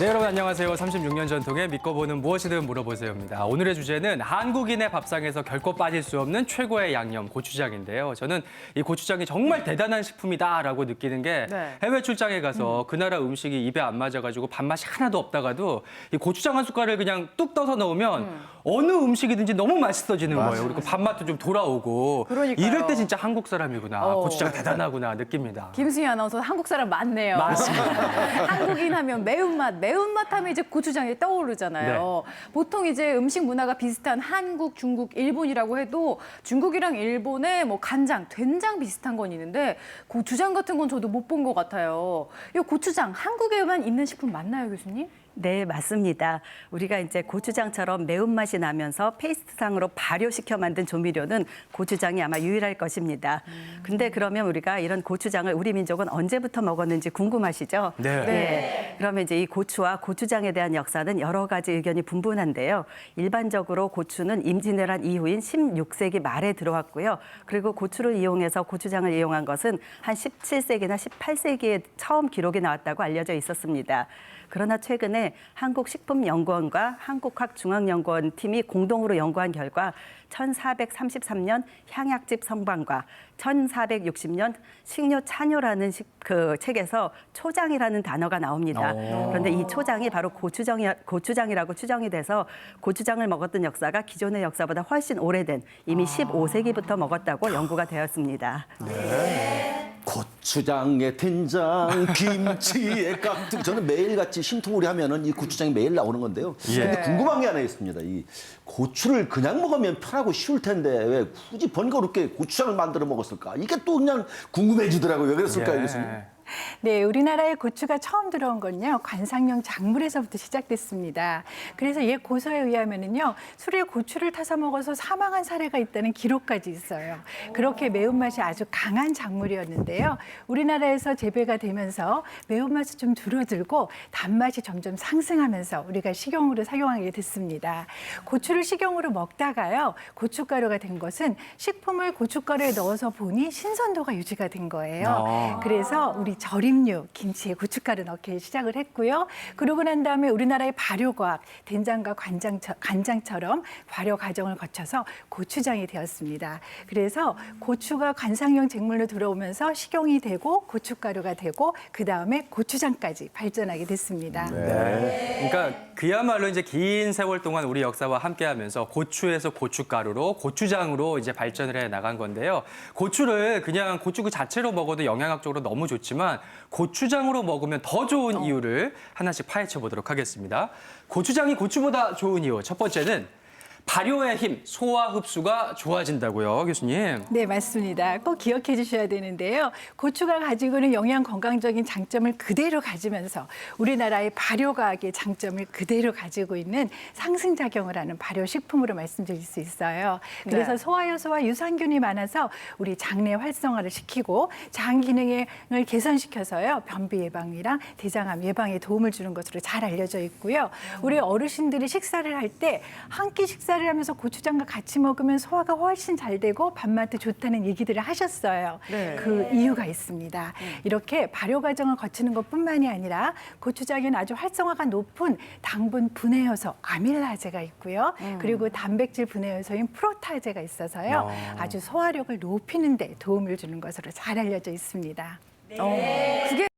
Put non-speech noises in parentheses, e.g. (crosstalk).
네, 여러분 안녕하세요. 36년 전통의 믿고 보는 무엇이든 물어보세요입니다. 오늘의 주제는 한국인의 밥상에서 결코 빠질 수 없는 최고의 양념 고추장인데요. 저는 이 고추장이 정말 대단한 식품이다라고 느끼는 게 네. 해외 출장에 가서 그 나라 음식이 입에 안 맞아가지고 밥맛이 하나도 없다가도 이 고추장 한 숟갈을 그냥 뚝 떠서 넣으면 어느 음식이든지 너무 맛있어지는 거예요. 그리고 밥맛도 좀 돌아오고 그러니까요. 이럴 때 진짜 한국 사람이구나. 어. 고추장 대단하구나 느낍니다. 김승희 아나운서 한국 사람 맞네요. 맞습니다. (laughs) 한국인 하면 매운맛, 매 운맛 하면 이제 고추장이 떠오르잖아요. 보통 이제 음식 문화가 비슷한 한국, 중국, 일본이라고 해도 중국이랑 일본에 뭐 간장, 된장 비슷한 건 있는데 고추장 같은 건 저도 못 본 것 같아요. 이 고추장 한국에만 있는 식품 맞나요, 교수님? 네, 맞습니다. 우리가 이제 고추장처럼 매운맛이 나면서 페이스트상으로 발효시켜 만든 조미료는 고추장이 아마 유일할 것입니다. 근데 그러면 우리가 이런 고추장을 우리 민족은 언제부터 먹었는지 궁금하시죠? 네. 네. 그러면 이제 이 고추와 고추장에 대한 역사는 여러 가지 의견이 분분한데요. 일반적으로 고추는 임진왜란 이후인 16세기 말에 들어왔고요. 그리고 고추를 이용해서 고추장을 이용한 것은 한 17세기나 18세기에 처음 기록이 나왔다고 알려져 있었습니다. 그러나 최근에 한국식품연구원과 한국학중앙연구원 팀이 공동으로 연구한 결과 1433년 향약집 성방과 1460년 식료 찬요라는 식- 그 책에서 초장이라는 단어가 나옵니다. 오. 그런데 이 초장이 바로 고추장이, 고추장이라고 추정이 돼서 고추장을 먹었던 역사가 기존의 역사보다 훨씬 오래된 이미 15세기부터 먹었다고 연구가 되었습니다. 고추장에 된장, (laughs) 김치에 깍두기. 저는 매일같이 신통우리 하면은 이 고추장이 매일 나오는 건데요. 예. 근데 궁금한 게 하나 있습니다. 이 고추를 그냥 먹으면 편하고 쉬울 텐데 왜 굳이 번거롭게 고추장을 만들어 먹었을까? 이게 또 그냥 궁금해지더라고요. 왜 그랬을까요, 예. 교수님? (laughs) 네, 우리나라에 고추가 처음 들어온 건요 관상용 작물에서부터 시작됐습니다. 그래서 옛 고서에 의하면은요 술에 고추를 타서 먹어서 사망한 사례가 있다는 기록까지 있어요. 그렇게 매운맛이 아주 강한 작물이었는데요. 우리나라에서 재배가 되면서 매운맛이 좀 줄어들고 단맛이 점점 상승하면서 우리가 식용으로 사용하게 됐습니다. 고추를 식용으로 먹다가요 고춧가루가 된 것은 식품을 고춧가루에 넣어서 보니 신선도가 유지가 된 거예요. 아. 그래서 우리 절임류 김치에 고춧가루 넣기 시작을 했고요. 그러고 난 다음에 우리나라의 발효과학 된장과 간장 간장처럼 발효 과정을 거쳐서 고추장이 되었습니다. 그래서 고추가 관상용 작물로 들어오면서 식용이 되고 고춧가루가 되고 그 다음에 고추장까지 발전하게 됐습니다. 네. 그러니까 그야말로 이제 긴 세월 동안 우리 역사와 함께하면서 고추에서 고춧가루로 고추장으로 이제 발전을 해 나간 건데요. 고추를 그냥 고추 그 자체로 먹어도 영양학적으로 너무 좋지만 고추장으로 먹으면 더 좋은 이유를 하나씩 파헤쳐 보도록 하겠습니다. 고추장이 고추보다 좋은 이유 첫 번째는 발효의 힘, 소화 흡수가 좋아진다고요, 교수님. 네, 맞습니다. 꼭 기억해 주셔야 되는데요. 고추가 가지고 있는 영양 건강적인 장점을 그대로 가지면서 우리나라의 발효과학의 장점을 그대로 가지고 있는 상승 작용을 하는 발효 식품으로 말씀드릴 수 있어요. 그래서 네. 소화효소와 유산균이 많아서 우리 장내 활성화를 시키고 장 기능을 개선시켜서요. 변비 예방이랑 대장암 예방에 도움을 주는 것으로 잘 알려져 있고요. 우리 어르신들이 식사를 할 때 한 끼 식사 를 하면서 고추장과 같이 먹으면 소화가 훨씬 잘 되고 밥맛도 좋다는 얘기들을 하셨어요. 네. 그 이유가 있습니다. 이렇게 발효 과정을 거치는 것뿐만이 아니라 고추장에는 아주 활성화가 높은 당분 분해 요소 아밀라제가 있고요. 그리고 단백질 분해 요소인 프로타제가 있어서요. 아. 아주 소화력을 높이는 데 도움을 주는 것으로 잘 알려져 있습니다. 그게